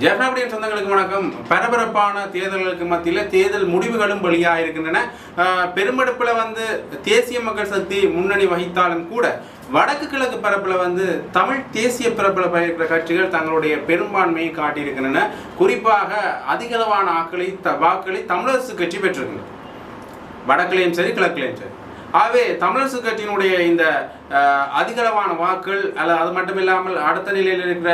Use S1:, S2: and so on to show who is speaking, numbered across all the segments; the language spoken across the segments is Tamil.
S1: ஜெஃப்னாபடியின் சொந்தங்களுக்கு வணக்கம். பரபரப்பான தேர்தல்களுக்கு மத்தியில் தேர்தல் முடிவுகளும் வெளியாக இருக்கின்றன பெருமெடுப்பில் வந்து தேசிய மக்கள் சக்தி முன்னணி வகித்தாலும் கூட வடக்கு கிழக்கு பரப்பில் வந்து தமிழ் தேசிய பரப்பில் பயக்கிற கட்சிகள் தங்களுடைய பெரும்பான்மையை காட்டியிருக்கின்றன. குறிப்பாக அதிகளவான ஆக்களை த- வாக்களை தமிழரசு கட்சி பெற்றிருக்கின்றன வடக்குலையும் சரி கிழக்குலையும் சரி. ஆகவே தமிழரசு கட்சியினுடைய இந்த அதிகளவான வாக்குகள் அல்ல அது மட்டும் இல்லாமல் அடுத்த நிலையில் இருக்கிற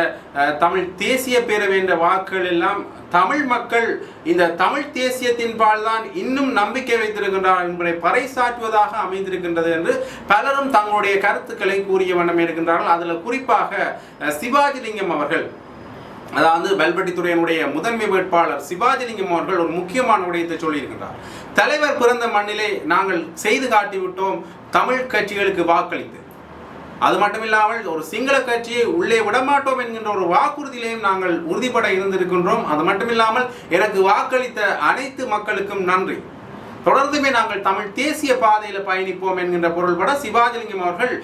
S1: தமிழ் தேசிய பேரவை என்ற வாக்குகள் எல்லாம் தமிழ் மக்கள் இந்த தமிழ் தேசியத்தின் பால் தான் இன்னும் நம்பிக்கை வைத்திருக்கின்றார் என்பதை பறைசாற்றுவதாக அமைந்திருக்கின்றது என்று பலரும் தங்களுடைய கருத்துக்களை கூறிய வண்ணம் இருக்கின்றார்கள். அதில் குறிப்பாக சிவாஜிலிங்கம் அவர்கள் அதாவது வெல்வெட்டித்துறையினுடைய முதன்மை வேட்பாளர் சிவாஜிலிங்கம் அவர்கள் ஒரு முக்கியமான விடயத்தை சொல்லியிருக்கின்றார். தலைவர் பிறந்த மண்ணிலே நாங்கள் செய்து காட்டிவிட்டோம் தமிழ் கட்சிகளுக்கு வாக்களித்து. அது மட்டுமில்லாமல் ஒரு சிங்கள கட்சியை உள்ளே விடமாட்டோம் என்கின்ற ஒரு வாக்குறுதியிலையும் நாங்கள் உறுதிப்பட இருந்திருக்கின்றோம். அது மட்டுமில்லாமல் எனக்கு வாக்களித்த அனைத்து மக்களுக்கும் நன்றி. தொடர்ந்துமே நாங்கள் தமிழ் தேசிய பாதையில் பயணிப்போம் என்கின்ற பொருள்பட சிவாஜிலிங்கம் அவர்கள்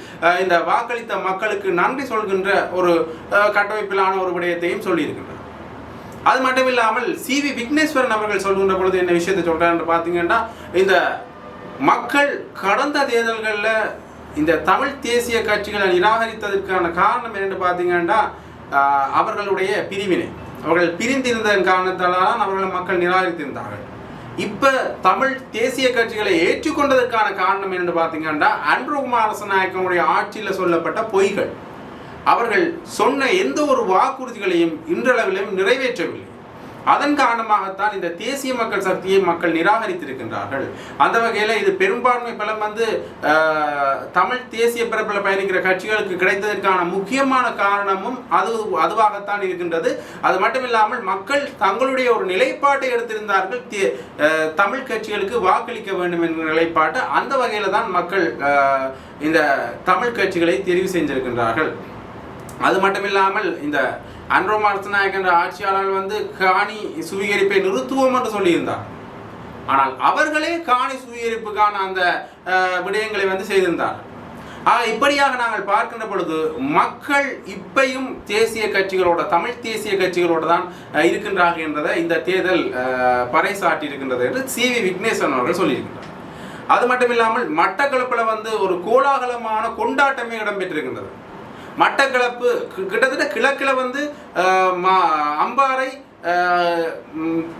S1: இந்த வாக்களித்த மக்களுக்கு நன்றி சொல்கின்ற ஒரு கட்டமைப்பிலான ஒரு விடயத்தையும் சொல்லியிருக்கின்றார். அது மட்டும் இல்லாமல் சி வி விக்னேஸ்வரன் அவர்கள் சொல்கின்ற பொழுது என்ன விஷயத்தை சொல்றாருன்னு பார்த்தீங்கன்னா இந்த மக்கள் கடந்த தேர்தல்களில் இந்த தமிழ் தேசிய கட்சிகளை நிராகரித்ததற்கான காரணம் என்னென்னு பார்த்தீங்கன்னா அவர்களுடைய பிரிவினை. அவர்கள் பிரிந்திருந்ததன் காரணத்தால் தான் அவர்களை மக்கள் நிராகரித்திருந்தார்கள். இப்போ தமிழ் தேசிய கட்சிகளை ஏற்றுக்கொண்டதற்கான காரணம் என்னென்னு பார்த்தீங்கன்னா அன்ரு குமாரசநாயக்கனுடைய ஆட்சியில் சொல்லப்பட்ட பொய்கள். அவர்கள் சொன்ன எந்த ஒரு வாக்குறுதிகளையும் இன்றளவிலும் நிறைவேற்றவில்லை. அதன் காரணமாகத்தான் இந்த தேசிய மக்கள் சக்தியை மக்கள் நிராகரித்திருக்கின்றார்கள். அந்த வகையில் இது பெரும்பான்மை பலம் வந்து தமிழ் தேசிய பிறப்பில் பயணிக்கிற கட்சிகளுக்கு கிடைத்ததற்கான முக்கியமான காரணமும் அது அதுவாகத்தான் இருக்கின்றது. அது மட்டும் இல்லாமல் மக்கள் தங்களுடைய ஒரு நிலைப்பாட்டை எடுத்திருந்தார்கள். தே- தமிழ் கட்சிகளுக்கு வாக்களிக்க வேண்டும் என்ற நிலைப்பாட்டு அந்த வகையில் தான் மக்கள் இந்த தமிழ் கட்சிகளை தெரிவு செஞ்சிருக்கின்றார்கள். அது மட்டும் இல்லாமல் இந்த அன்ரோ மார்த்தநாயக் என்ற ஆட்சியாளர்கள் வந்து காணி சுவீகரிப்பை நிறுத்துவோம் என்று சொல்லியிருந்தார். ஆனால் அவர்களே காணி சுவீகரிப்புக்கான அந்த விடயங்களை வந்து செய்திருந்தார்கள் ஆக இப்படியாக நாங்கள் பார்க்கின்ற பொழுது மக்கள் இப்பையும் தேசிய கட்சிகளோட தமிழ் தேசிய கட்சிகளோட தான் இருக்கின்றார்கள் என்றதை இந்த தேர்தல் பறைசாட்டி இருக்கின்றது என்று சி வி விக்னேஸ்வரன் அவர்கள் சொல்லியிருக்கின்றார். அது மட்டும் இல்லாமல் மட்டக்களப்பில் வந்து ஒரு கோலாகலமான கொண்டாட்டமே இடம்பெற்றிருக்கின்றது. மட்டக்களப்பு கிட்டத்தட்ட கிழக்கில் வந்து மா- அம்பாறை அஹ்,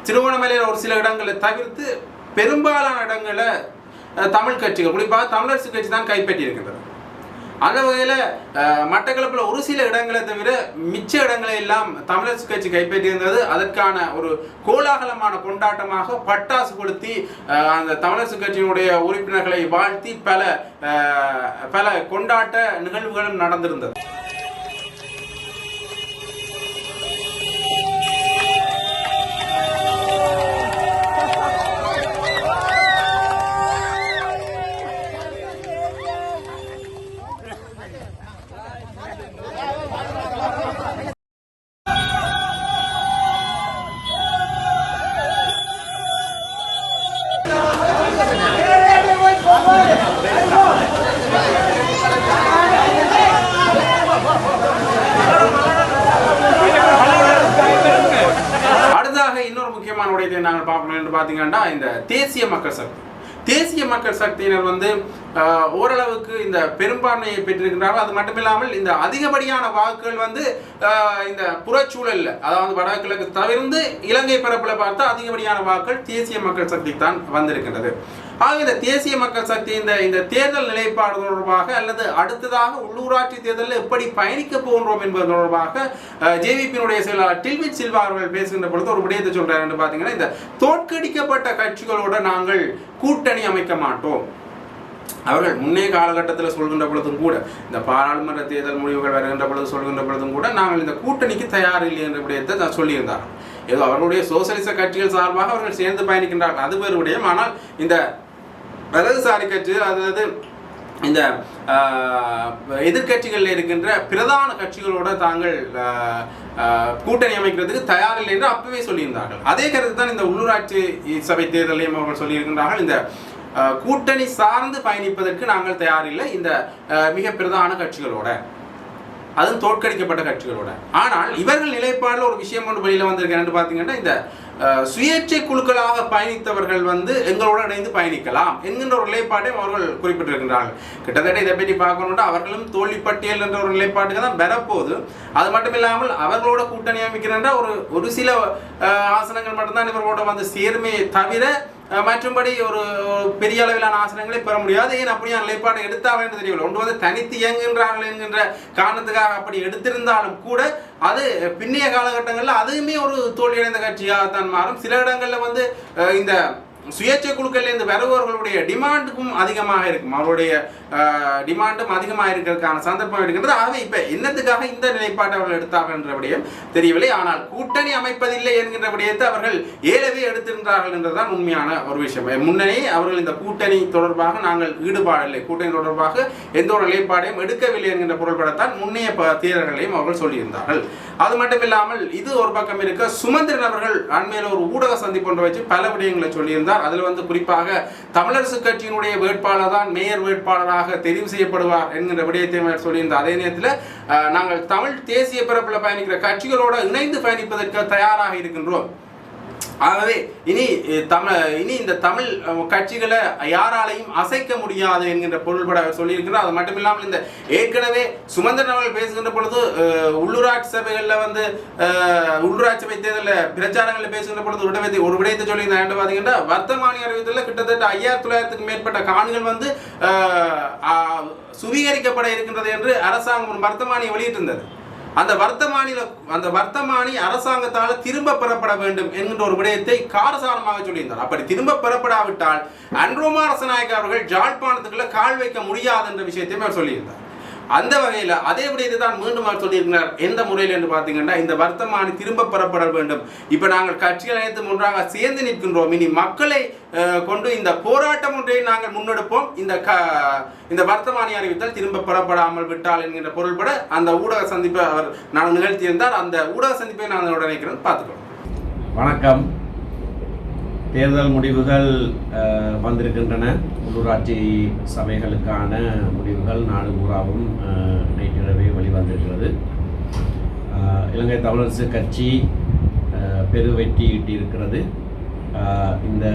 S1: திருவண்ணாமலையில் ஒரு சில இடங்களை தவிர்த்து பெரும்பாலான இடங்களை தமிழ் கட்சிகள் குறிப்பாக தமிழரசு கட்சி தான் கைப்பற்றி இருக்கின்றது அந்த வகையில் மட்டக்களப்பில் ஒரு சில இடங்களை தவிர மிச்ச இடங்களை எல்லாம் தமிழர் கட்சி கைப்பற்றியிருந்தது. அதற்கான ஒரு கோலாகலமான கொண்டாட்டமாக பட்டாசு கொளுத்தி அந்த தமிழரசு கட்சியினுடைய உறுப்பினர்களை வாழ்த்தி பல பல கொண்டாட்ட நிகழ்வுகளும் நடந்திருந்தது. பெரும்பான்மையை பெற்றிருக்கிறார்கள் அது மட்டும் இல்லாமல் இந்த அதிகப்படியான வாக்குகள் வந்து இந்த புறச்சூழலில் அதாவது வடகிழக்கு தவிர்த்து இலங்கை பரப்பில் பார்த்தா அதிகப்படியான வாக்குகள் தேசிய மக்கள் சக்தி தான் வந்திருக்கின்றது. ஆக இந்த தேசிய மக்கள் சக்தி இந்த இந்த தேர்தல் நிலைப்பாடு தொடர்பாக அல்லது அடுத்ததாக உள்ளூராட்சி தேர்தலில் எப்படி பயணிக்க போகின்றோம் என்பது தொடர்பாக ஜேவிபியினுடைய செயலாளர் டில்விட் சில்வா அவர்கள் பேசுகின்ற பொழுது ஒரு விடயத்தை சொல்றாரு. என்று பார்த்தீங்கன்னா இந்த தோற்கடிக்கப்பட்ட கட்சிகளோட நாங்கள் கூட்டணி அமைக்க மாட்டோம். அவர்கள் முன்னே காலகட்டத்தில் சொல்கின்ற பொழுதும் கூட இந்த பாராளுமன்ற தேர்தல் முடிவுகள் வருகின்ற பொழுது சொல்கின்ற பொழுதும் கூட நாங்கள் இந்த கூட்டணிக்கு தயார் இல்லை என்ற விடயத்தை நான் சொல்லியிருந்தார் ஏதோ அவர்களுடைய சோசியலிச கட்சிகள் சார்பாக அவர்கள் சேர்ந்து பயணிக்கின்றார்கள். அது வேறு விடயம். ஆனால் இந்த வலதுசாரி கட்சி அதாவது இந்த ஆஹ், எதிர்க்கட்சிகளில் இருக்கின்ற பிரதான கட்சிகளோட தாங்கள் ஆஹ், கூட்டணி அமைக்கிறதுக்கு தயாரில்லை என்று அப்பவே சொல்லியிருந்தார்கள். அதே கருத்து தான் இந்த உள்ளூராட்சி சபை தேர்தலையும் அவர்கள் சொல்லியிருக்கின்றார்கள். இந்த கூட்டணி சார்ந்து பயணிப்பதற்கு நாங்கள் தயாரில்லை. இந்த மிக பிரதான கட்சிகளோட. அதுவும் தோற்கடிக்கப்பட்ட கட்சிகளோட. ஆனால் இவர்கள் நிலைப்பாடில் ஒரு விஷயம் ஒன்று வெளியில் வந்திருக்கேன்னு பார்த்தீங்கன்னா இந்த சுயேட்சை குழுக்களாக பயணித்தவர்கள் வந்து எங்களோட இணைந்து பயணிக்கலாம் என்கின்ற ஒரு நிலைப்பாட்டையும் அவர்கள் குறிப்பிட்டிருக்கின்றார்கள். கிட்டத்தட்ட இதை பற்றி பார்க்கணும்னா அவர்களும் தோல்வி பட்டியல் என்ற ஒரு நிலைப்பாட்டுக்கு தான் வரப்போகுது. அது மட்டும் இல்லாமல் அவர்களோட கூட்டணி அமைக்கிறன்ற ஒரு ஒரு சில ஆசனங்கள் மட்டும்தான் இவர்களோட வந்து சேருமே தவிர மற்றும்படி ஒரு பெரிய அளவிலான ஆசனங்களை பெற முடியாது. ஏன் அப்படியான நிலைப்பாடு எடுத்தார்கள் என்று தெரியவில்லை. ஒன்று வந்து தனித்து இயங்குகின்றார்கள் என்கின்ற காரணத்துக்காக அப்படி எடுத்திருந்தாலும் கூட அது பின்னைய காலகட்டங்களில் அதுவுமே ஒரு தோல்வியடைந்த கட்சியாகத்தான் மாறும். சில இடங்களில் வந்து இந்த சுயேட்சை குழுக்கள்லேருந்து வருபவர்களுடைய டிமாண்டுக்கும் அதிகமாக இருக்கும். அவருடைய டிமாண்டும் அதிகமாக இருக்கிறதுக்கான சந்தர்ப்பம் இருக்கின்றது. ஆகவே இப்போ என்னத்துக்காக இந்த நிலைப்பாட்டை அவர்கள் எடுத்தார்கள் என்ற விடயம் தெரியவில்லை. ஆனால் கூட்டணி அமைப்பதில்லை என்கின்ற விடயத்தை அவர்கள் ஏலவே எடுத்திருந்தார்கள் என்றுதான் உண்மையான ஒரு விஷயம். முன்னணி அவர்கள் இந்த கூட்டணி தொடர்பாக நாங்கள் ஈடுபாடில்லை. கூட்டணி தொடர்பாக எந்த ஒரு நிலைப்பாடையும் எடுக்கவில்லை என்கின்ற பொருள்படத்தான் முன்னைய ப- தேர்தல்களையும் அவர்கள் சொல்லியிருந்தார்கள். அது மட்டும் இல்லாமல் இது ஒரு பக்கம் இருக்க சுமந்திரன் அவர்கள் அண்மையில் ஒரு ஊடக சந்திப்பு ஒன்றை வச்சு பல விடயங்களை சொல்லியிருந்தார். அதில் வந்து குறிப்பாக தமிழரசு கட்சியினுடைய வேட்பாளர் தான் மேயர் வேட்பாளராக தெரிவு செய்யப்படுவார் என்கிற விடயத்தை அவர் சொல்லியிருந்தார். அதே நேரத்தில் நாங்கள் தமிழ் தேசிய பிறப்பில் பயணிக்கிற கட்சிகளோட இணைந்து பயணிப்பதற்கு தயாராக இருக்கின்றோம். ஆகவே இனி தமிழ் இனி இந்த தமிழ் கட்சிகளை யாராலையும் அசைக்க முடியாது என்கின்ற பொருள்பட சொல்லியிருக்கிறார். அது மட்டும் இல்லாமல் இந்த ஏற்கனவே சுமந்திரன் அவர்கள் பேசுகின்ற பொழுது உள்ளூராட்சி சபைகளில் வந்து உள்ளூராட்சி சபை தேர்தலில் பிரச்சாரங்களில் பேசுகின்ற பொழுது ஒரு விடயத்தை ஒரு விடயத்தை சொல்லியிருந்தாங்க என்ன பார்த்தீங்கன்னா வர்த்தமானி அறிவித்தலில் கிட்டத்தட்ட ஐயாயிரத்தி தொள்ளாயிரத்துக்கு மேற்பட்ட காணிகள் வந்து சுவீகரிக்கப்பட இருக்கின்றது என்று அரசாங்கம் வர்த்தமானியை வெளியிட்டிருந்தது. அந்த வர்த்தமானியில அந்த வர்த்தமானி அரசாங்கத்தால் திரும்ப பெறப்பட வேண்டும் என்கின்ற ஒரு விடயத்தை காரசாரமாக சொல்லியிருந்தார். அப்படி திரும்ப பெறப்படாவிட்டால் அன்ரோமா அரசநாயக்க அவர்கள் ஜாழ்ப்பாணத்துக்குள்ள கால் வைக்க முடியாது என்ற விஷயத்தையும் அவர் சொல்லியிருந்தார். அந்த வகையில் அதே விடயத்தை தான் மீண்டும் அவர் சொல்லியிருக்கிறார். எந்த முறையில் என்று பார்த்தீங்கன்னா இந்த வர்த்தமானி திரும்ப பெறப்பட வேண்டும். இப்போ நாங்கள் கட்சிகள் அனைத்து ஒன்றாக சேர்ந்து நிற்கின்றோம். இனி மக்களை கொண்டு இந்த போராட்டம் ஒன்றை நாங்கள் முன்னெடுப்போம். இந்த க இந்த வர்த்தமானி அறிவித்தால் திரும்ப பெறப்படாமல் விட்டால் என்கின்ற பொருள்பட அந்த ஊடக சந்திப்பை அவர் நான் நிகழ்த்தியிருந்தார். அந்த ஊடக சந்திப்பை நான் உடனே நினைக்கிறேன் பார்த்துக்கணும்
S2: வணக்கம். தேர்தல் முடிவுகள் வந்திருக்கின்றன. உள்ளூராட்சி சபைகளுக்கான முடிவுகள் நாடு பூராவும் நேற்றிரவே வெளிவந்திருக்கிறது. இலங்கை தமிழரசு கட்சி பெருவெற்றி ஈட்டியிருக்கிறது. இந்த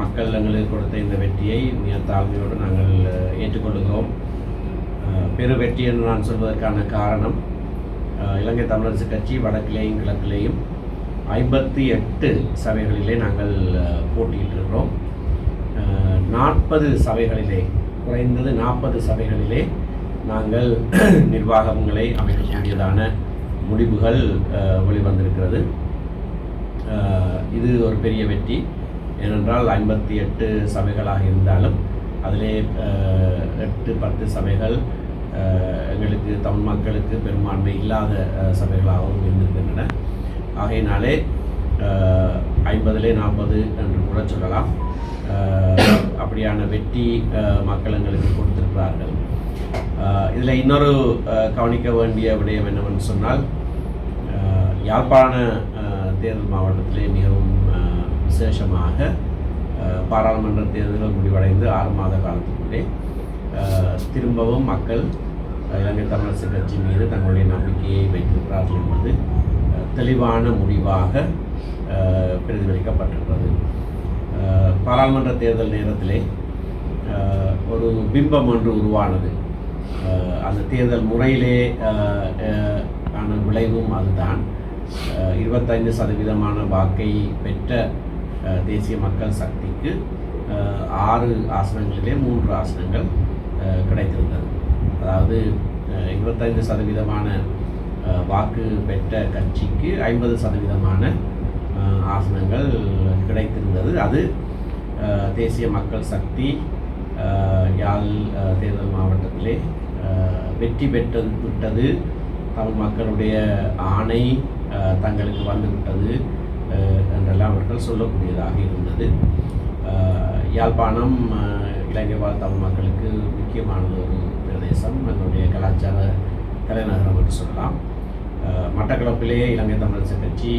S2: மக்கள் எங்களுக்கு கொடுத்த இந்த வெற்றியை மிக தாழ்மையோடு நாங்கள் ஏற்றுக்கொள்கிறோம் பெரு வெற்றி என்று நான் சொல்வதற்கான காரணம் இலங்கை தமிழரசு கட்சி வடக்கிலேயும் கிழக்கிலேயும் ஐம்பத்தி எட்டு சபைகளிலே நாங்கள் போட்டியிட்டிருக்கிறோம். நாற்பது சபைகளிலே குறைந்தது நாற்பது சபைகளிலே நாங்கள் நிர்வாகங்களை அமைக்கக்கூடியதான முடிவுகள் வெளிவந்திருக்கிறது. இது ஒரு பெரிய வெற்றி. ஏனென்றால் ஐம்பத்தி எட்டு சபைகளாக இருந்தாலும் அதிலே எட்டு பத்து சபைகள் எங்களுக்கு தமிழ் மக்களுக்கு பெரும்பான்மை இல்லாத சபைகளாகவும் இருந்திருக்கின்றன. ஆகையினாலே ஐம்பதுலே நாற்பது என்று கூட சொல்லலாம். அப்படியான வெற்றி மக்களங்களுக்கு மக்கள் எங்களுக்கு கொடுத்திருக்கிறார்கள். இதில் இன்னொரு கவனிக்க வேண்டிய விடயம் என்னவென்று சொன்னால் யாழ்ப்பாண தேர்தல் மாவட்டத்திலே மிகவும் விசேஷமாக பாராளுமன்ற தேர்தல்கள் முடிவடைந்து ஆறு மாத காலத்துக்குள்ளே திரும்பவும் மக்கள் இலங்கை தமிழரசு கட்சி மீது தங்களுடைய நம்பிக்கையை வைத்திருக்கிறார்கள் என்பது தெளிவான முடிவாக பிரதிபலிக்கப்பட்டிருக்கிறது. பாராளுமன்ற தேர்தல் நேரத்திலே ஒரு பிம்பம் ஒன்று உருவானது. அந்த தேர்தல் முறையிலே ஆன விளைவும் அதுதான். இருபத்தைந்து சதவீதமான வாக்கை பெற்ற தேசிய மக்கள் சக்திக்கு ஆறு ஆசனங்களிலே மூன்று ஆசனங்கள் கிடைத்திருந்தது. அதாவது இருபத்தைந்து சதவீதமான வாக்கு பெற்ற கட்சிக்கு ஐம்பது சதவீதமான ஆசனங்கள் கிடைத்திருந்தது. அது தேசிய மக்கள் சக்தி யாழ் தேர்தல் மாவட்டத்திலே வெற்றி பெற்றது விட்டது. தமிழ் மக்களுடைய ஆணை தங்களுக்கு வந்துவிட்டது என்றெல்லாம் அவர்கள் சொல்லக்கூடியதாக இருந்தது. யாழ்ப்பாணம் இலங்கை வாழ் தமிழ் மக்களுக்கு முக்கியமானது ஒரு பிரதேசம். எங்களுடைய கலாச்சார தலைநகரம் என்று சொல்லலாம். மட்டக்களப்பிலேயே இலங்கை தமிழரசு கட்சி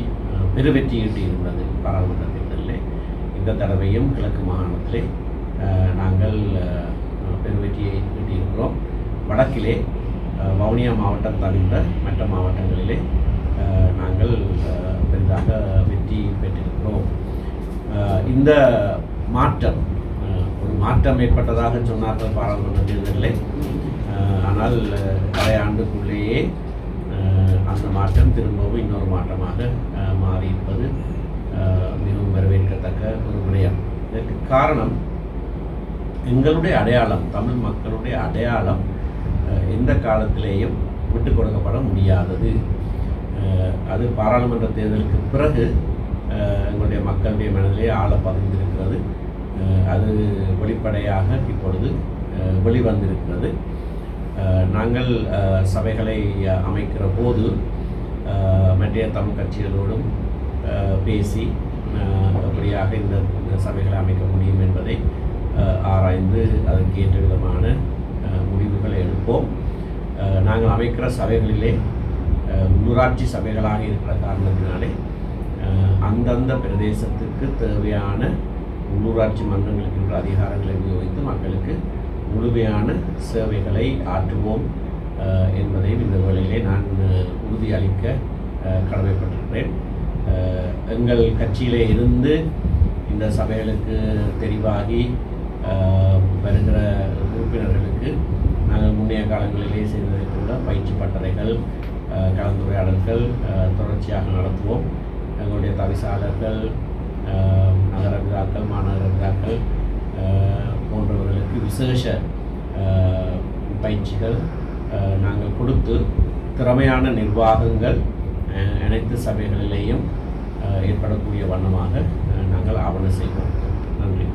S2: பெருவெற்றி ஈட்டி இருந்தது பாராளுமன்ற தேர்தலில். இந்த தடவையும் கிழக்கு மாகாணத்திலே நாங்கள் பெருவெற்றியை ஈட்டியிருக்கிறோம் வடக்கிலே வவுனியா மாவட்டம் தவிர்த்த மற்ற மாவட்டங்களிலே நாங்கள் பெரிதாக வெற்றி பெற்றிருக்கிறோம். இந்த மாற்றம் ஒரு மாற்றம் ஏற்பட்டதாக சொன்னார்கள் பாராளுமன்ற தேர்தலில். ஆனால் அஹ், ஆண்டுக்குள்ளேயே அந்த மாற்றம் திரும்பவும் இன்னொரு மாற்றமாக மாறியிருப்பது மிகவும் வரவேற்கத்தக்க ஒரு விடயம். இதற்கு காரணம் எங்களுடைய அடையாளம் தமிழ் மக்களுடைய அடையாளம் எந்த காலத்திலேயும் விட்டு கொடுக்கப்பட முடியாதது. அது பாராளுமன்ற தேர்தலுக்கு பிறகு எங்களுடைய மக்களுடைய மனதிலே ஆழ பதிந்திருக்கிறது. அது வெளிப்படையாக இப்பொழுது வெளிவந்திருக்கிறது. நாங்கள் சபைகளை அமைக்கிற போது மற்ற தமிழ் கட்சிகளோடும் பேசி எப்படியாக இந்த இந்த சபைகளை அமைக்க முடியும் என்பதை ஆராய்ந்து அதற்கேற்ற விதமான முடிவுகளை எடுப்போம். நாங்கள் அமைக்கிற சபைகளிலே உள்ளூராட்சி சபைகளாக இருக்கிற காரணத்தினாலே அந்தந்த பிரதேசத்துக்கு தேவையான உள்ளூராட்சி மன்றங்களுக்கு இருக்கிற அதிகாரங்களை உபயோகித்து மக்களுக்கு முழுமையான சேவைகளை ஆற்றுவோம் என்பதையும் இந்த வேளையிலே நான் உறுதியளிக்க கடமைப்பட்டிருக்கிறேன். எங்கள் கட்சியிலே இருந்து இந்த சபைகளுக்கு தெரிவாகி வருகிற உறுப்பினர்களுக்கு நாங்கள் முன்னைய காலங்களிலே செய்ததை கூட பயிற்சி பட்டறைகள் கலந்துரையாடல்கள் தொடர்ச்சியாக நடத்துவோம். எங்களுடைய தவிசாளர்கள் நகர விழாக்கள் மாநகர விழாக்கள் போன்றவர்களுக்கு விசேஷ பயிற்சிகள் நாங்கள் கொடுத்து திறமையான நிர்வாகங்கள் அனைத்து சபைகளிலேயும் ஏற்படக்கூடிய வண்ணமாக நாங்கள் ஆவணம் செய்வோம் நன்றி.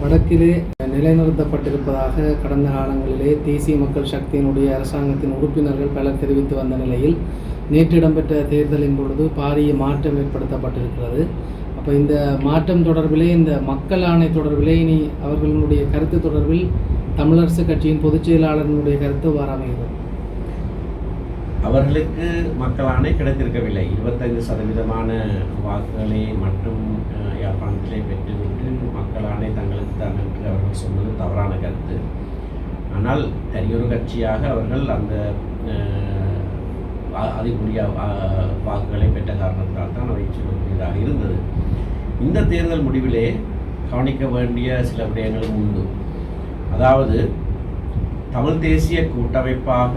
S3: வடக்கிலே நிலைநிறுத்தப்பட்டிருப்பதாக கடந்த காலங்களிலே தேசிய மக்கள் சக்தியினுடைய அரசாங்கத்தின் உறுப்பினர்கள் பலர் தெரிவித்து வந்த நிலையில் நேற்று இடம்பெற்ற தேர்தலின் பொழுது பாரிய மாற்றம் ஏற்படுத்தப்பட்டிருக்கிறது. அப்போ இந்த மாற்றம் தொடர்பிலே இந்த மக்கள் ஆணை தொடர்பிலே இனி அவர்களுடைய கருத்து தொடர்பில் தமிழரசு கட்சியின் பொதுச் செயலாளர்களுடைய கருத்து வாராமைகிறது
S2: அவர்களுக்கு மக்கள் ஆணை கிடைத்திருக்கவில்லை. இருபத்தைந்து சதவீதமான வாக்குகளை மட்டும் அஹ், யாழ்ப்பாணத்திலே பெற்றுவிட்டு ஆணை தங்களுக்கு தான் என்று அவர்கள் சொன்னது தவறான கருத்து. ஆனால் தனியொரு கட்சியாக அவர்கள் அந்த அஹ், வாக்குகளை பெற்ற காரணத்தால் தான் அவை சொல்லக்கூடியதாக இருந்தது. இந்த தேர்தல் முடிவிலே கவனிக்க வேண்டிய சில விடயங்களும் உண்டு. அதாவது தமிழ் தேசிய கூட்டமைப்பாக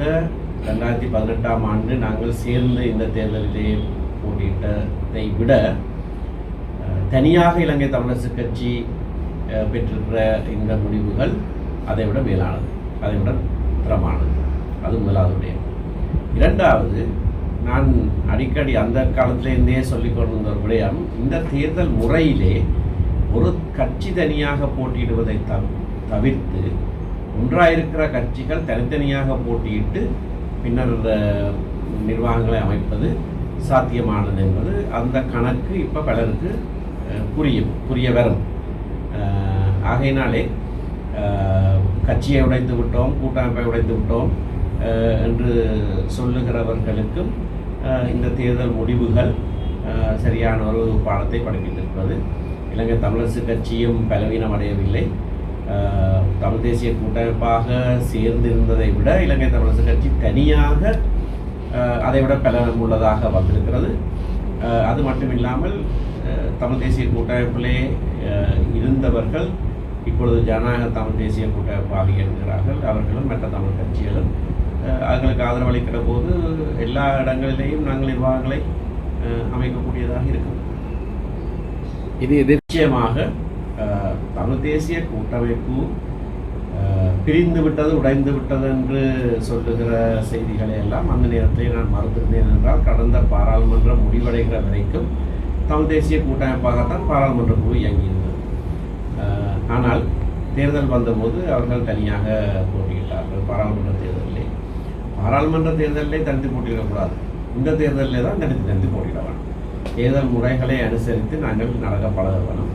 S2: ரெண்டாயிரத்தி பதினெட்டாம் ஆண்டு நாங்கள் சேர்ந்து இந்த தேர்தலிலே போட்டியிட்டதை விட தனியாக இலங்கை தமிழரசு கட்சி பெற்றிருக்கிற இந்த முடிவுகள் அதை விட மேலானது. அதை விட திறமானது அது முதலாவது விடயம். இரண்டாவது நான் அடிக்கடி அந்த காலத்திலேருந்தே சொல்லிக் கொண்டிருந்த ஒரு விடயம் இந்த தேர்தல் முறையிலே ஒரு கட்சி தனியாக போட்டியிடுவதை தவ- தவிர்த்து ஒன்றாயிருக்கிற கட்சிகள் தனித்தனியாக போட்டியிட்டு பின்னர் நிர்வாகங்களை அமைப்பது சாத்தியமானது என்பது அந்த கணக்கு இப்போ பலருக்கு புரியும் புரிய வரும். ஆகையினாலே கட்சியை உடைத்து விட்டோம் கூட்டமைப்பை உடைத்து விட்டோம் என்று சொல்லுகிறவர்களுக்கும் இந்த தேர்தல் முடிவுகள் சரியான ஒரு பாடத்தை படிப்பித்திருப்பது. இலங்கை தமிழரசு கட்சியும் பலவீனம் அடையவில்லை தமிழ் தேசிய கூட்டமைப்பாக சேர்ந்திருந்ததை விட இலங்கை தமிழரசு கட்சி தனியாக அதை விட பலவீனம் உள்ளதாக வந்திருக்கிறது. அது மட்டும் இல்லாமல் தமிழ் தேசிய கூட்டமைப்பிலே இருந்தவர்கள் இப்பொழுது ஜனநாயக தமிழ் தேசிய கூட்டமைப்பாக இருக்கிறார்கள் அவர்களும் மற்ற தமிழ் கட்சிகளும் அஹ், அவர்களுக்கு ஆதரவளிக்கிற போது எல்லா இடங்களிலேயும் நாங்கள் நிர்வாகங்களை அமைக்கக்கூடியதாக இருக்கும்.
S3: இது
S2: நிச்சயமாக தமிழ் தேசிய கூட்டமைப்பு பிரிந்து விட்டது உடைந்து விட்டது என்று சொல்லுகிற செய்திகளை எல்லாம் அந்த நேரத்தில் நான் மறுத்திருந்தேன் என்றால் கடந்த பாராளுமன்றம் முடிவடைகிற வரைக்கும் தமிழ் தேசிய கூட்டமைப்பாகத்தான் பாராளுமன்ற குழு இயங்கியிருந்தது. ஆனால் தேர்தல் வந்தபோது அவர்கள் தனியாக போட்டியிட்டார்கள் பாராளுமன்ற தேர்தலிலே. பாராளுமன்ற தேர்தலிலே தனித்து போட்டியிடக்கூடாது. இந்த தேர்தலிலே தான் தனித்து தனித்து போட்டியிட வேணும் தேர்தல் முறைகளை அனுசரித்து நாங்கள் நடக்க பழக வேணும்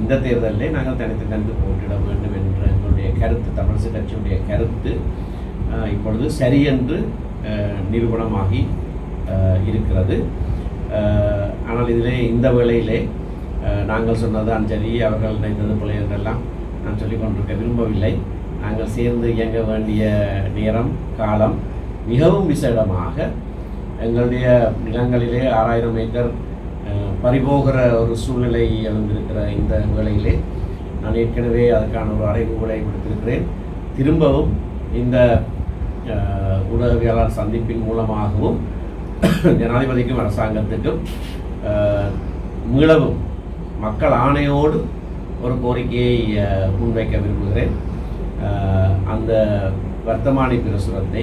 S2: இந்த தேர்தலிலே நாங்கள் தனித்து தனித்து போட்டியிட வேண்டும் என்ற எங்களுடைய கருத்து தமிழிசை கட்சியுடைய கருத்து இப்பொழுது சரியென்று நிரூபணமாகி இருக்கிறது. ஆனால் இதிலே இந்த வேளையிலே நாங்கள் சொன்னது அஞ்சலி அவர்கள் நினைத்தது பிள்ளை என்றெல்லாம் நான் சொல்லிக் கொண்டிருக்க விரும்பவில்லை. நாங்கள் சேர்ந்து இயங்க வேண்டிய நேரம் காலம் மிகவும் விசேடமாக எங்களுடைய நிலங்களிலே ஆறாயிரம் ஏக்கர் பறிபோகிற ஒரு சூழ்நிலை எழுந்திருக்கிற இந்த வேளையிலே நான் ஏற்கனவே அதற்கான ஒரு அறைகூலை கொடுத்திருக்கிறேன். திரும்பவும் இந்த ஊடகவியலாளர் சந்திப்பின் மூலமாகவும் ஜனாதிபதிக்கும் அரசாங்கத்துக்கும் மீளவும் மக்கள் ஆணையோடு ஒரு கோரிக்கையை முன்வைக்க விரும்புகிறேன். அந்த வர்த்தமானி பிரசுரத்தை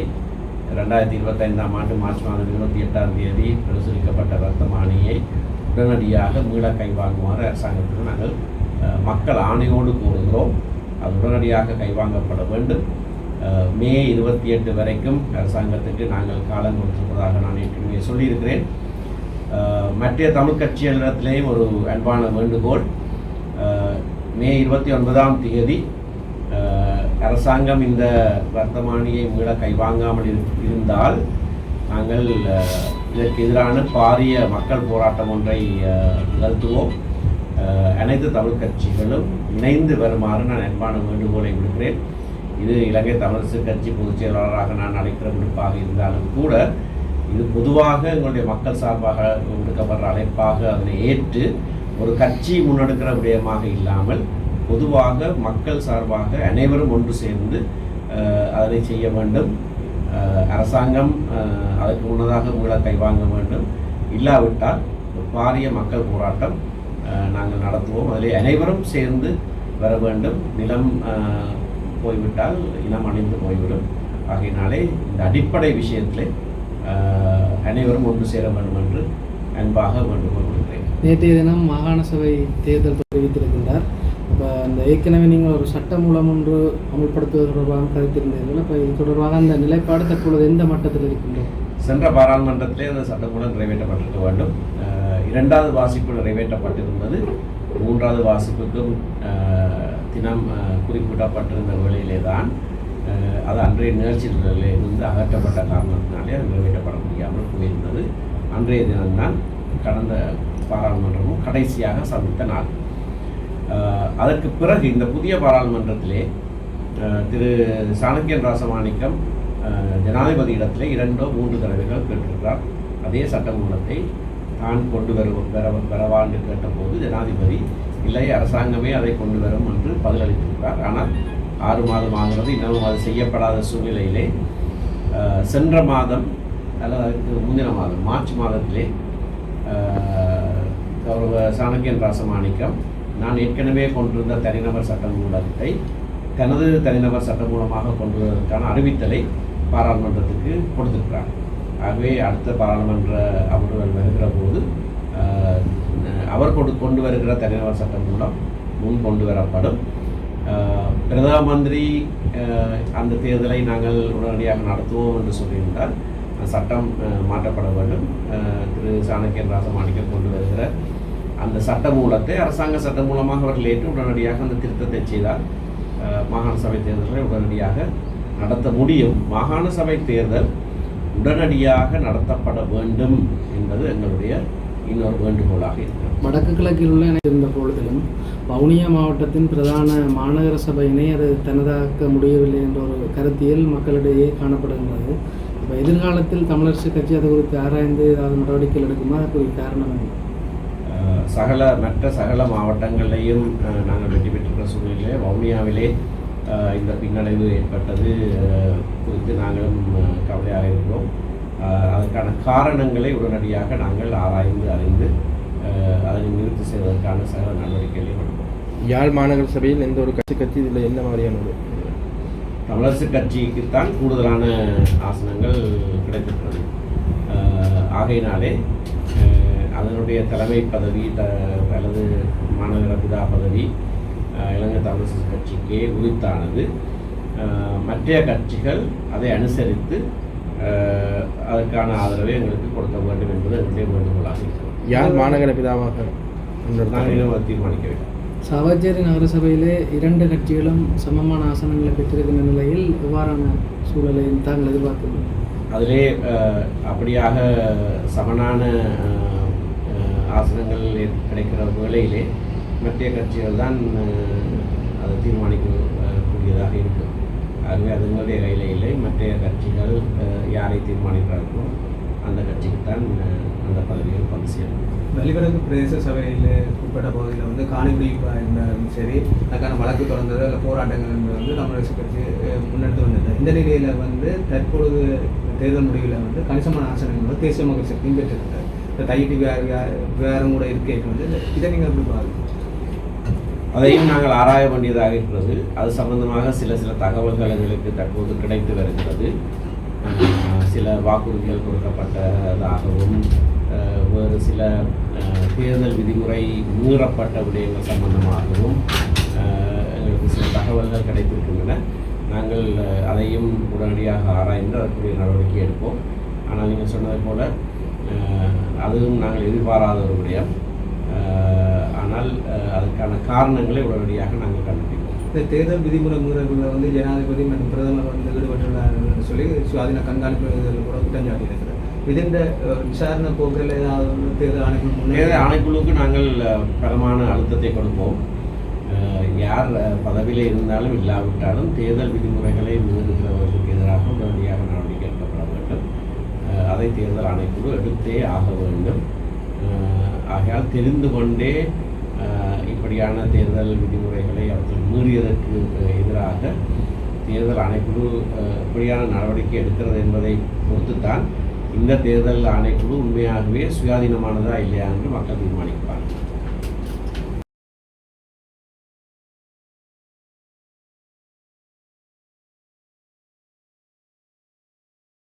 S2: ரெண்டாயிரத்தி இருபத்தைந்தாம் ஆண்டு மார்ச் மாதம் இருபத்தி எட்டாம் தேதி பிரசுரிக்கப்பட்ட வர்த்தமானியை உடனடியாக மீள கைவாங்குமாறு அரசாங்கத்துக்கு நாங்கள் மக்கள் ஆணையோடு கூறுகிறோம். அது உடனடியாக கைவாங்கப்பட வேண்டும். மே இருபத்தி எட்டு வரைக்கும் அரசாங்கத்துக்கு நாங்கள் காலம் கொடுத்திருப்பதாக நான் ஏற்கனவே சொல்லியிருக்கிறேன். மற்ற தமிழ் கட்சிகளிடத்திலேயும் ஒரு அன்பான வேண்டுகோள். மே இருபத்தி ஒன்பதாம் தேதி அரசாங்கம் இந்த வர்த்தமானியை மீள கைவாங்காமல் இரு- இருந்தால் நாங்கள் இதற்கு எதிரான பாரிய மக்கள் போராட்டம் ஒன்றை நிகழ்த்துவோம். அனைத்து தமிழ் கட்சிகளும் இணைந்து வருமாறு நான் அன்பான வேண்டுகோளை விடுக்கிறேன். இது இலங்கை தமிழரசு கட்சி பொதுச் செயலாளராக நான் அழைக்கிற விடுப்பாக இருந்தாலும் கூட இது பொதுவாக எங்களுடைய மக்கள் சார்பாக விடுக்கப்படுற அழைப்பாக அதனை ஏற்று ஒரு கட்சி முன்னெடுக்கிற விடயமாக இல்லாமல் பொதுவாக மக்கள் சார்பாக அனைவரும் ஒன்று சேர்ந்து அதனை செய்ய வேண்டும். அரசாங்கம் அதற்கு முன்னதாக உங்களை கைவாங்க வேண்டும். இல்லாவிட்டால் பாரிய மக்கள் போராட்டம் நாங்கள் நடத்துவோம். அதில் அனைவரும் சேர்ந்து வர வேண்டும். நிலம் போய்விட்டால் இனம் அணிந்து போய்விடும். ஆகையினாலே இந்த அடிப்படை விஷயத்தில் அனைவரும் ஒன்று சேர வேண்டும் என்று அன்பாக வேண்டுகோள் கொடுக்கிறேன்
S3: நேற்றைய தினம் மாகாண சபை தேர்தல் தெரிவித்திருக்கின்றார். இப்போ அந்த ஏற்கனவே நீங்கள் ஒரு சட்ட மூலம் ஒன்று அமல்படுத்துவது தொடர்பாக கருத்திருந்தீர்கள். இப்போ இது தொடர்பாக அந்த நிலைப்பாடு தற்பொழுது எந்த மட்டத்தில் இருக்கின்றோம்
S2: சென்ற பாராளுமன்றத்திலே அந்த சட்டமூலம் நிறைவேற்றப்பட்டிருக்க வேண்டும். இரண்டாவது வாசிப்பு நிறைவேற்றப்பட்டிருந்தது. மூன்றாவது வாசிப்புக்கும் தினம் குறிப்பிடப்பட்டிருந்த வேளையிலே தான் அது அன்றைய நிகழ்ச்சிகளிலே இருந்து அகற்றப்பட்ட காரணத்தினாலே அது நிறைவேற்றப்பட முடியாமல் போயிருந்தது. அன்றைய தினம்தான் கடந்த பாராளுமன்றமும் கடைசியாக சந்தித்த நாள். அதற்கு பிறகு இந்த புதிய பாராளுமன்றத்திலே திரு சாணக்கியன் ராசமாணிக்கம் ஜனாதிபதி ஜனாதிபதியிடத்திலே இரண்டோ மூன்று தடவைகள் கேட்டிருக்கிறார். அதே சட்டமூலத்தை தான் கொண்டு வரு பெற வரவா என்று கேட்டபோது ஜனாதிபதி இல்லை அரசாங்கமே அதை கொண்டு வரும் என்று பதிலளித்திருக்கிறார். ஆனால் ஆறு மாதம் ஆகிறது இன்னமும் அது செய்யப்படாத சூழ்நிலையிலே சென்ற மாதம் அல்லது அதுக்கு முந்தின மாதம் மார்ச் மாதத்திலே கௌரவ சாணக்கியன் ராசமாணிக்கம் நான் ஏற்கனவே கொண்டிருந்த தனிநபர் சட்டமூலத்தை தனது தனிநபர் சட்டம் மூலமாக கொண்டு வருவதற்கான அறிவித்தலை பாராளுமன்றத்துக்கு கொடுத்திருக்கிறாங்க ஆகவே அடுத்த பாராளுமன்ற அமர்வுகள் வருகிற போது அவர் கொண்டு கொண்டு வருகிற தனிநபர் சட்டம் மூலம் முன் கொண்டு வரப்படும். பிரதம மந்திரி அந்த தேர்தலை நாங்கள் உடனடியாக நடத்துவோம் என்று சொல்லியிருந்தால் சட்டம் மாற்றப்பட வேண்டும். திரு சாணக்கியன் ராசமாணிக்கம் கொண்டு வருகிற அந்த சட்ட மூலத்தை அரசாங்க சட்ட மூலமாக அவர்கள் ஏற்று உடனடியாக அந்த திருத்தத்தை செய்தால் மாகாண சபை தேர்தலை உடனடியாக நடத்த முடியும். மாகாண சபை தேர்தல் உடனடியாக நடத்தப்பட வேண்டும் என்பது எங்களுடைய இன்னொரு வேண்டுகோளாக இருக்கிறது.
S3: வடக்கு கிழக்கில் உள்ள இருந்த பொழுதிலும் வவுனியா மாவட்டத்தின் பிரதான மாநகர சபையினை அது தனதாக்க முடியவில்லை என்ற ஒரு கருத்தியல் மக்களிடையே காணப்படுகின்றது. இப்போ எதிர்காலத்தில் தமிழரசு கட்சி அது குறித்து ஆராய்ந்து ஏதாவது நடவடிக்கைகள் எடுக்குமா? அதற்கு காரணம் என்ன?
S2: சகல மற்ற சகல மாவட்டங்களிலையும் நாங்கள் வெற்றி பெற்றிருக்கிற சூழ்நிலையிலே வவுனியாவிலே இந்த பின்னடைவு ஏற்பட்டது குறித்து நாங்களும் கவலையாக இருக்கிறோம். அதற்கான காரணங்களை உடனடியாக நாங்கள் ஆராய்ந்து அறிந்து அதனை நிறுத்தி செய்வதற்கான சகல நடவடிக்கைகளையும் எடுப்போம்.
S4: யாழ் மாநகர சபையில் எந்த ஒரு கட்சி கட்சி இதில் என்ன மாதிரியான ஒரு
S2: தமிழரசு கட்சிக்குத்தான் கூடுதலான ஆசனங்கள் கிடைத்திருக்கிறது. ஆகையினாலே அதனுடைய தலைமை பதவி த அல்லது மாநகர பிதா பதவி இலங்கை தமிழரசு கட்சிக்கே உரித்தானது. மற்ற கட்சிகள் அதை அனுசரித்து அதற்கான ஆதரவை எங்களுக்கு கொடுக்க வேண்டும் என்பது என்னுடைய வேண்டுகோளாக இருக்கிறது.
S4: யாழ் மாநகர பிதாவாக
S2: நாங்கள் தீர்மானிக்கவில்லை.
S3: சாவச்சேரி நகரசபையிலே இரண்டு கட்சிகளும் சமமான ஆசனங்களை பெற்றிருக்கின்ற நிலையில் எவ்வாறான சூழலை தாங்கள் எதிர்பார்க்கிறீர்கள்
S2: அதிலே அப்படியாக சமனான ஆசனங்கள் கிடைக்கிற வேளையிலே மத்திய கட்சிகள் தான் அதை தீர்மானிக்க கூடியதாக இருக்கும் ஆகவே அது எங்களுடைய கையில் இல்லை. மற்ற கட்சிகள் யாரை தீர்மானிக்கிறார்களோ அந்த கட்சிக்கு தான் அந்த பதவிகள் பங்கு சேரும்.
S5: வெளிவடக்கு பிரதேச சபையில் உட்பட்ட பகுதியில் வந்து காணிக்குடி இருந்தாலும் சரி அதுக்கான வழக்கு தொடர்ந்தது அல்ல போராட்டங்கள் என்பது வந்து தமிழரசு கட்சி முன்னெடுத்து வந்தது. இந்த நிலையில் வந்து தற்பொழுது தேர்தல் முடிவில் வந்து கணிசமான ஆசனங்கள் வந்து தேசிய மக்கள் சக்தியும் பெற்றிருக்காரு இந்த தையிட்டு வேறு கூட இருக்கே வந்து இதை நீங்கள் எப்படி பாருங்கள்
S2: அதையும் நாங்கள் ஆராய வேண்டியதாக இருக்கிறது. அது சம்பந்தமாக சில சில தகவல்கள் எங்களுக்கு தற்போது கிடைத்து வருகிறது. சில வாக்குறுதிகள் கொடுக்கப்பட்டதாகவும் வேறு சில அஹ், தேர்தல் விதிமுறை மீறப்பட்ட விடயங்கள் சம்பந்தமாகவும் அஹ், எங்களுக்கு சில தகவல்கள் கிடைத்திருக்கின்றன. நாங்கள் அதையும் உடனடியாக ஆராய்ந்து அதற்குரிய நடவடிக்கை எடுப்போம். ஆனால் நீங்கள் சொன்னது போல அதுவும் நாங்கள் எதிர்பாராத ஒரு விடயம். ஆனால் அதுக்கான காரணங்களை உடனடியாக நாங்கள் கண்டுபிடிப்போம்.
S5: இந்த தேர்தல் விதிமுறை வந்து ஜனாதிபதி மற்றும் பிரதமர் வந்து ஈடுபட்டுள்ளார் என்று சொல்லி சுவாதீன கண்காணிப்பு இதில் கூட குற்றம் சாட்டியிருக்கிறார். இதன் விசாரணை போக்கில் ஏதாவது தேர்தல் ஆணைக்குழு
S2: தேர்தல் ஆணைக்குழுவுக்கு நாங்கள் பலமான அழுத்தத்தை கொடுப்போம். யார் பதவியில் இருந்தாலும் இல்லாவிட்டாலும் தேர்தல் விதிமுறைகளை மீறுகிறவர்களுக்கு எதிராக உடனடியாக நடவடிக்கை அதை தேர்தல் ஆணைக்குழு எடுத்தே ஆக வேண்டும். ஆகையால் தெரிந்து கொண்டே இப்படியான தேர்தல் விதிமுறைகளை அவர்கள் மீறியதற்கு எதிராக தேர்தல் ஆணைக்குழு எப்படியான நடவடிக்கை எடுக்கிறது என்பதை பொறுத்துத்தான் இந்த தேர்தல் ஆணைக்குழு உண்மையாகவே சுயாதீனமானதா இல்லையா என்று மக்கள் தீர்மானிப்பார்கள்.